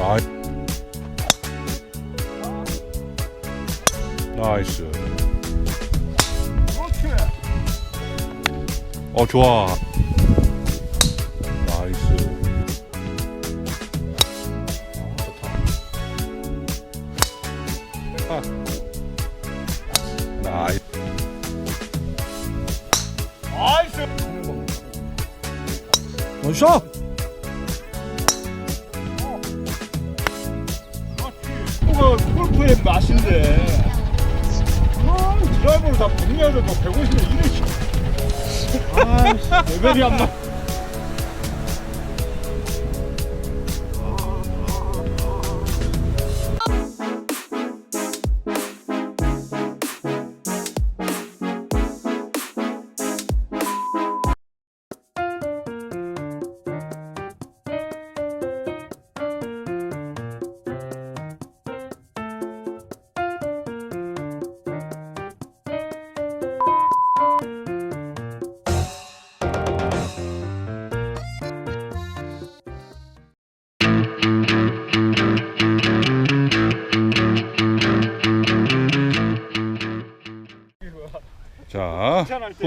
나이 나이스. 어 좋아 나이스 아 좋다 아. 나이스 나이스. 원샷! 골프의 맛인데. 아, 드라이버를 다 100야드, 뭐 150면 이래. 씨. 아, 레벨이 안 맞.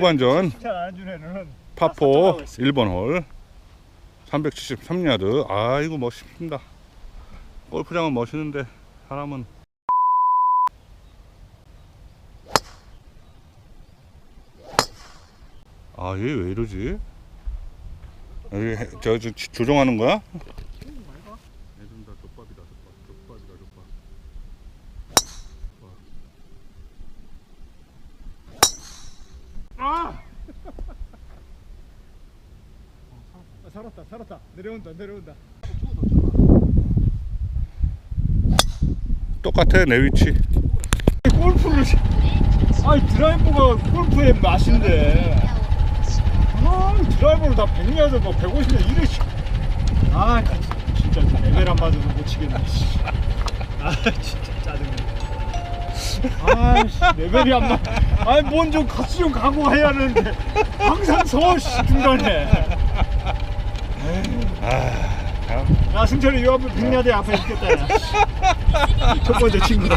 후반전 파포 1번 홀. 373야드. 아이고 멋있습니다. 골프장은 멋있는데 사람은. 아 얘 왜 이러지? 여기 해- 저, 저 지- 조종하는 거야? 애들 다 족밥이다 족밥 족밥이다 족밥 아! 아, 살았다, 살았다. 내려온다, 내려온다. 똑같아 내 위치 골프를. 시- 아니, 드라이버가 골프의 맛인데. 아, 드라이버를 다 100야드, 뭐 150면 이래. 씨. 아, 진짜 레벨 안 맞아서 못 치겠네. 씨. 아, 진짜 짜증나. 아, 씨, 레벨이 안 맞. 아니, 뭔좀 같이 좀 가고 해야 하는데 항상 서 씨, 중간에. 야, 승철이 요 앞에 100야드 앞에 있겠다. 야. 씨. 첫 번째 친구다.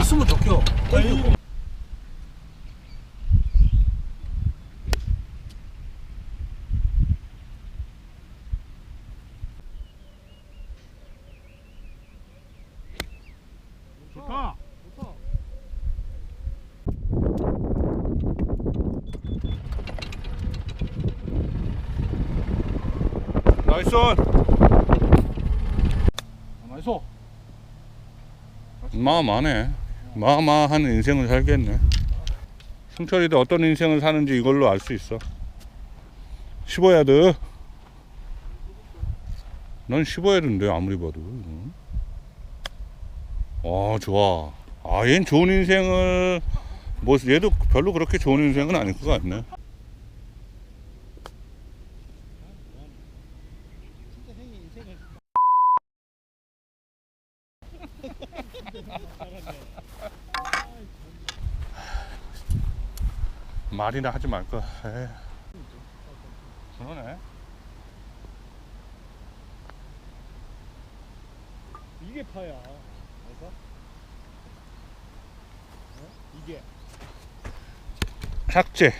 있으면 더 껴. 아이, 좋다. 나이스 온 가만히 서. 마마하네. 마마한 인생을 살겠네. 승철이도 어떤 인생을 사는지 이걸로 알 수 있어. 15야드 넌 15야드인데 아무리 봐도. 응? 와 좋아. 아 얘는 좋은 인생을 뭐 얘도 별로 그렇게 좋은 인생은 아닐 것 같네 말이나 하지 말까 에이. 그러네 이게 파야. 알았어? 어? 이게. 삭제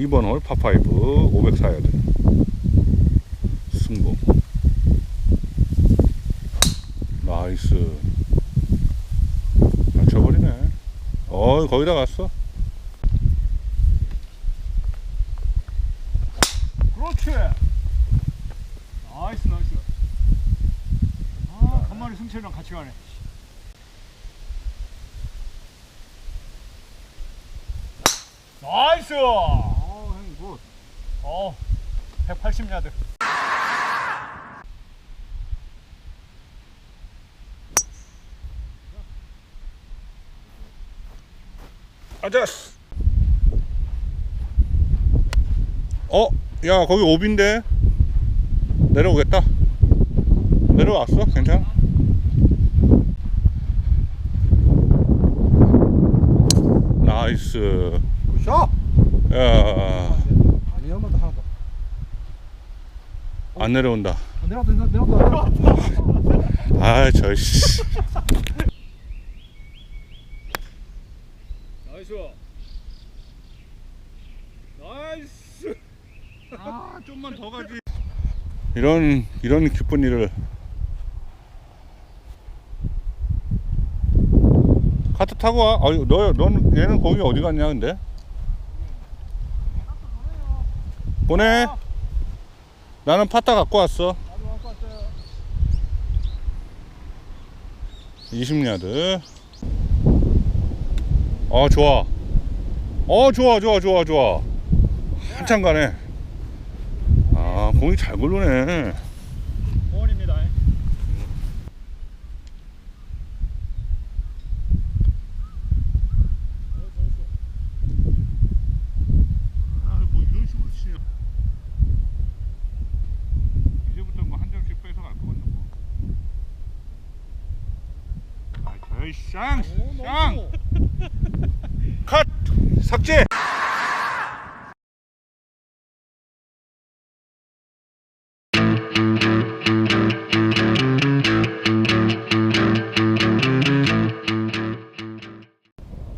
2번 홀 파5 504야드 승부 나이스 잘 쳐버리네 어 거의 다 갔어 그렇지. 나이스 나이스. 아, 간만에 승철이랑 같이 가네. 나이스. 어 180야드 아저스 어? 야 거기 오빈데 내려오겠다 내려왔어? 괜찮아? 나이스 굿샷 야 안 내려온다. 아, 내려왔다 내려왔다 내려왔다. 아, 저 씨. 나이스. 나이스. 아, 좀만 더 가지. 이런 이런 기쁜 일을 카트 타고 와. 아유, 너, 넌 얘는 거기 어디 갔냐, 근데? 보내. 나는 파타 갖고 왔어. 나도 갖고 왔어요. 20야드. 어, 좋아. 어, 좋아, 좋아, 좋아, 좋아. 한참 가네. 아, 공이 잘 굴르네. 원입니다. 아, 뭐 이런 식으로 치냐. 이제부터 뭐 한 점씩 빼서 갈 거겠네, 뭐. 아, 저이 쌍! 쌍! 컷! 삭제!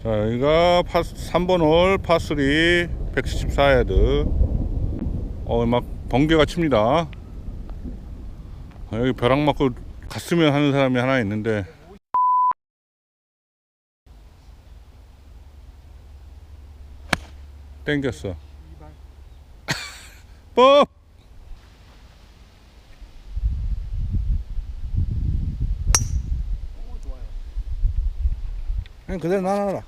자, 여기가 파 3번 홀 파3 174야드. 어, 막 번개가 칩니다. 아, 여기 벼락 맞고 갔으면 하는 사람이 하나 있는데. 땡겼어. 뻑! 형 그대로 나눠라.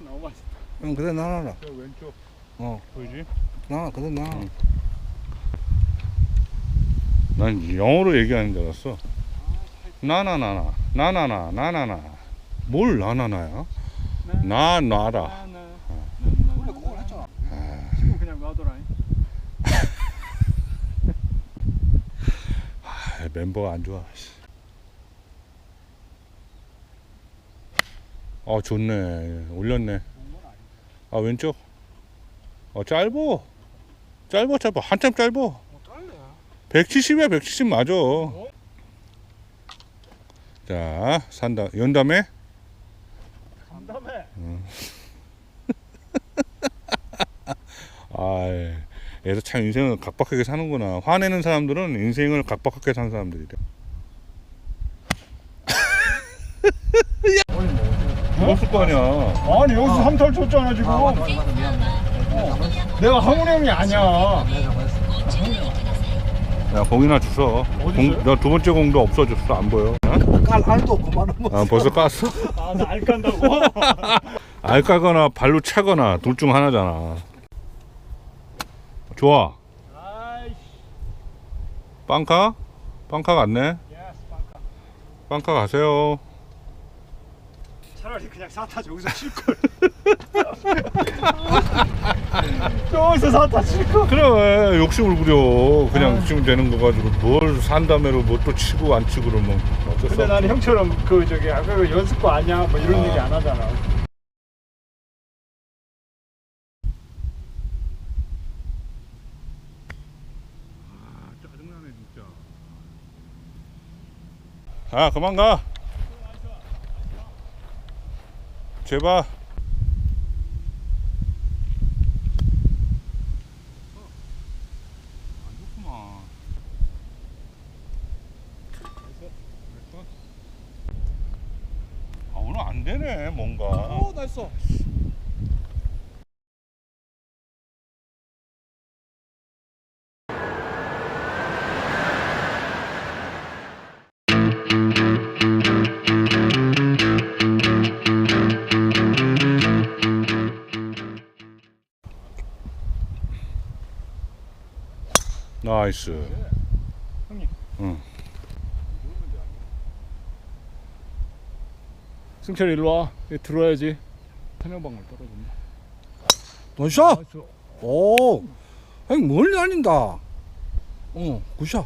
너무 맛있다. 형 그대로 나눠라. 저 왼쪽 어, 보이지? 나눠 그대로 나눠. 응. 난 영어로 얘기하는 줄 알았어. 나나나나, 나나나, 나나나. 뭘 나나나야? 나 놔라. 원래 그걸 했잖아. 지금 그냥 놔둬라. 아, 멤버가 안 좋아. 씨. 어 좋네. 올렸네. 아 왼쪽. 어 짧어. 짧어 짧어. 한참 짧어. 뭐 딸래? 170이야 170 맞아. 자 산다. 연담에. 간담회. 아, 애도 참 인생을 각박하게 사는구나. 화내는 사람들은 인생을 각박하게 사는 사람들이래. 죽었을 거 아니야. 아니 여기서 삼탈 쳤잖아 지금. 아. 내가 항훈 형이 아니야. 야, 공이나 주워. 너두 번째 공도 없어졌어. 안 보여. 깔 알도 뭐. 아, 벌써 깠어? 아나알 깐다고. 알 까거나 발로 차거나 둘 중 하나잖아. 좋아. 빵카? 빵카 갔네. 빵카. 가세요. 차라리 그냥 사타 저기서 칠 걸. 저기서 사타 칠 걸. 그래, 욕심을 부려. 그냥 치면 되는 거 가지고 뭘 산다매로 뭐 또 치고 안 치고 그러면 어쩔 수 근데 없어. 나는 형처럼 그 저기 아까 그 연습거 아니야 뭐 이런 아. 얘기 안 하잖아. 아, 짜증나네 진짜. 아 그만 가. 제발. 나이스. 형님. 응. 승철 일로 와. 여기 들어와야지. 태명방울 떨어진다. 원샷. 나이스. 오. 형 멀리 아닌다. 어 굿샷.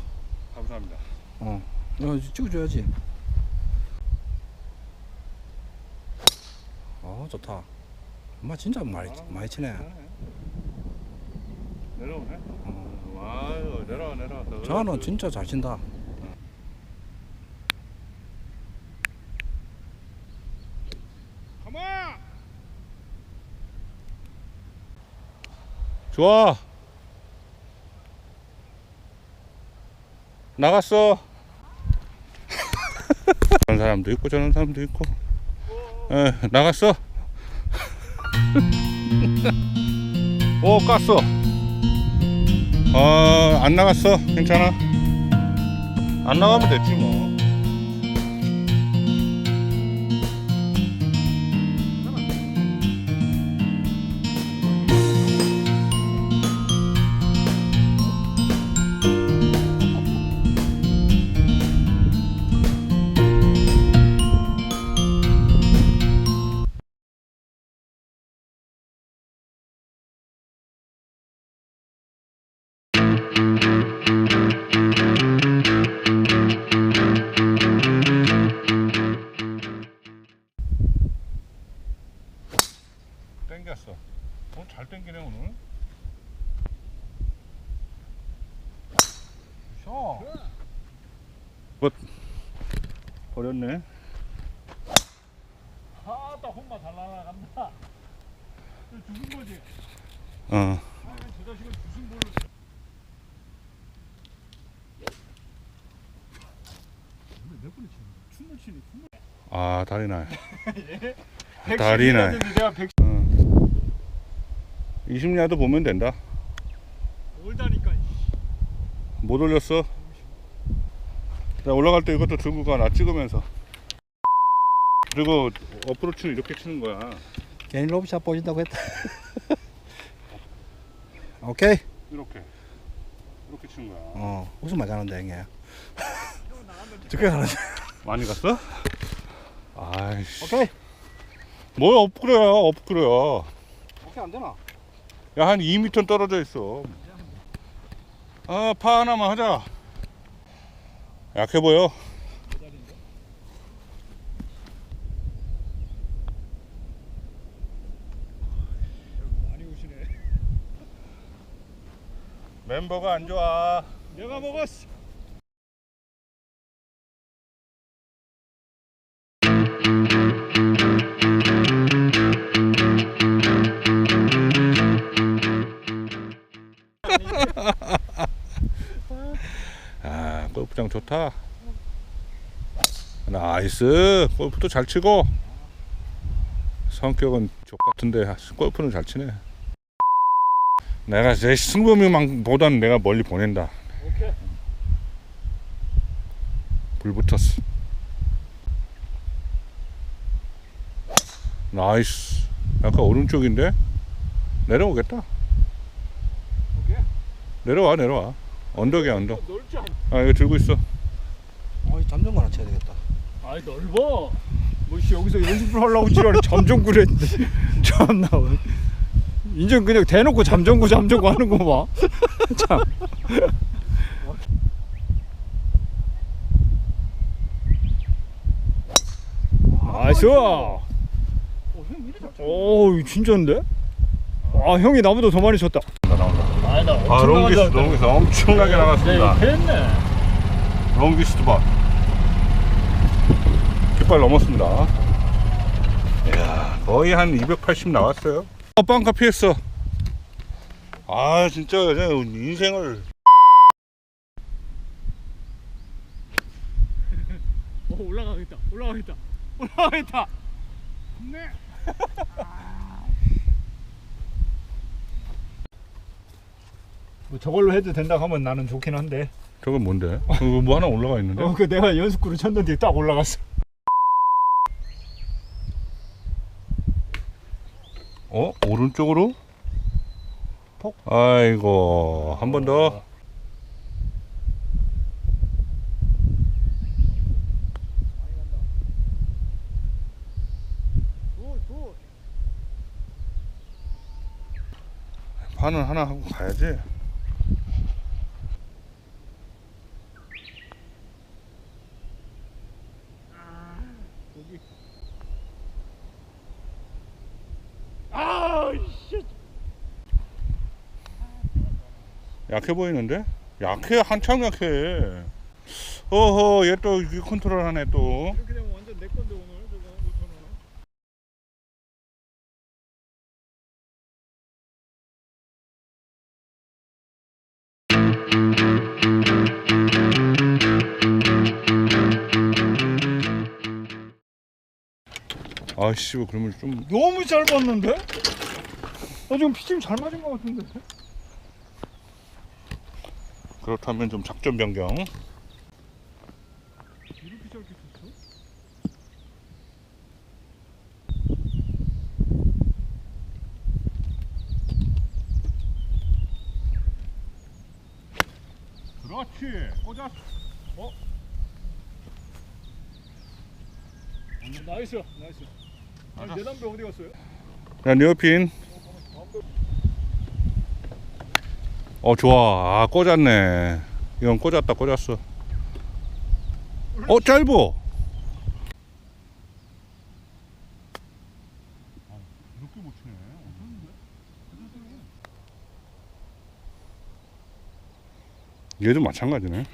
감사합니다. 어. 야, 찍어줘야지. 아 좋다. 엄마 진짜 많이 많이 치네. 내려오네. 어, 와, 내려와, 내려와. 더 저는. 진짜 잘 친다. 좋아. 나갔어. 저런 사람도 있고 저런 사람도 있고. 에, 나갔어. 오, 깠어. 어, 안 나갔어. 괜찮아. 안 나가면 됐지 뭐. 잘 땡기네 오늘. 셔. 뭐 버렸네. 아따 혼마 잘 날아간다 죽은 거지 어. 아, 저 자식은 무슨 볼로 몇 분을 치는? 춤을 치니 춤을 아 다리 나. 백 다리 나. 내가 백 20야도 보면 된다. 올다니까 못 올렸어. 나 올라갈 때 이것도 들고 가. 나 찍으면서. 그리고 어프로치는 이렇게 치는 거야. 괜히 로브샷 보신다고 했다. 오케이. 이렇게. 이렇게 치는 거야. 어 무슨 말 가는데 형님. 저게 가는데. 많이 갔어? 아이씨. 오케이. 뭐야 업그레야 업그레야. 오케이 안 되나? 야 한 2m 떨어져 있어. 아, 파 하나만 하자. 약해 보여. 멤버가 안 좋아. 내가 먹었어 나이스. 골프도 잘 치고. 성격은 족 같은데 골프는 잘 치네. 내가 제 승부미만 내가 멀리 보낸다. 오케이 불 붙었어. 나이스. 약간 오른쪽인데 내려오겠다. 오케이 내려와 내려와. 언덕이야 언덕. 않아 아 이거 들고 있어. 어이 잠좀 하나 쳐야 되겠다. 아이 넓어. 뭐씨 여기서 연습을 하려고 지랄 잠정구를 했는데 참나 인정 그냥 대놓고 잠정구 잠정구 하는 거 봐. 참. 나이스. 어, 오, 진짜인데? 아, 형이 나보다 더 많이 쳤다. 아 롱기스, 롱기스 엄청나게 나갔습니다. 네, 했네. 롱기스도 봐. 200발 넘었습니다. 이야 거의 한 280 나왔어요. 어 빵카 피했어. 아 진짜 인생을. 오 올라가겠다. 올라가겠다. 올라가겠다. 네 뭐 저걸로 해도 된다 하면 나는 좋긴 한데. 저건 뭔데? 그거 뭐 하나 올라가 있는데? 어, 그 내가 연습구를 쳤는데 딱 올라갔어. 오른쪽으로? 아이고 한 번 더. 파는 하나 하고 가야지. 아 약해 보이는데? 약해 한참 약해. 어허 얘또 또. 저거 5천 원. 아씨 그러면 좀 너무 짧았는데? 나 지금 피칭 잘 맞은 것 같은데? 그렇다면 좀 작전 변경. 그렇지 꽂았어 어? 나이스 나이스 아니 내 담배 어디 갔어요? 야 니어핀. 어 좋아. 아 꽂았네. 이건 꽂았다 꽂았어. 어 짧어. 얘도 마찬가지네.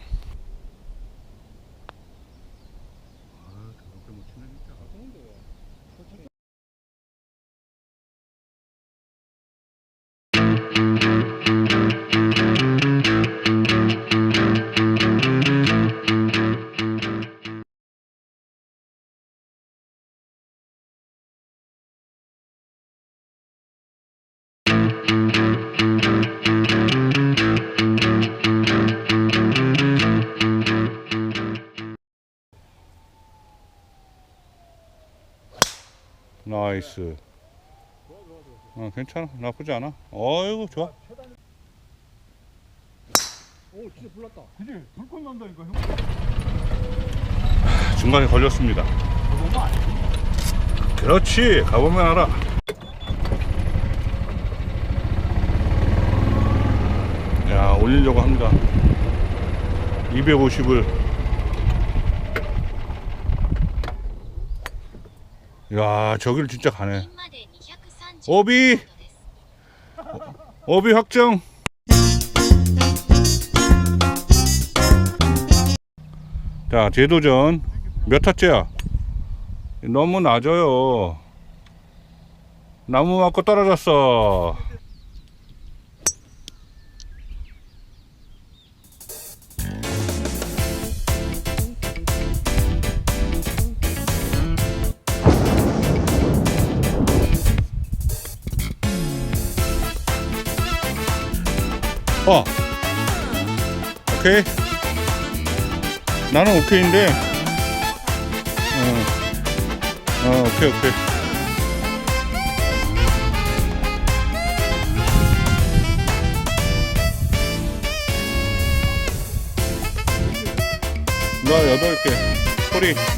나이스. 어, 괜찮아. 나쁘지 않아. 어이구, 좋아. 오 진짜 불났다 그지? 불꽃 난다니까 형 중간에 걸렸습니다. 그렇지. 가보면 알아. 야, 올리려고 합니다. 250을. 야, 저길 진짜 가네. 오비! 오비 확정! 자, 재도전. 몇 타째야? 너무 낮아요. 나무 맞고 떨어졌어. 어. 오케이. 나는 오케이인데. 어. 어, 오케이, 오케이. 나 여덟 개. 소리.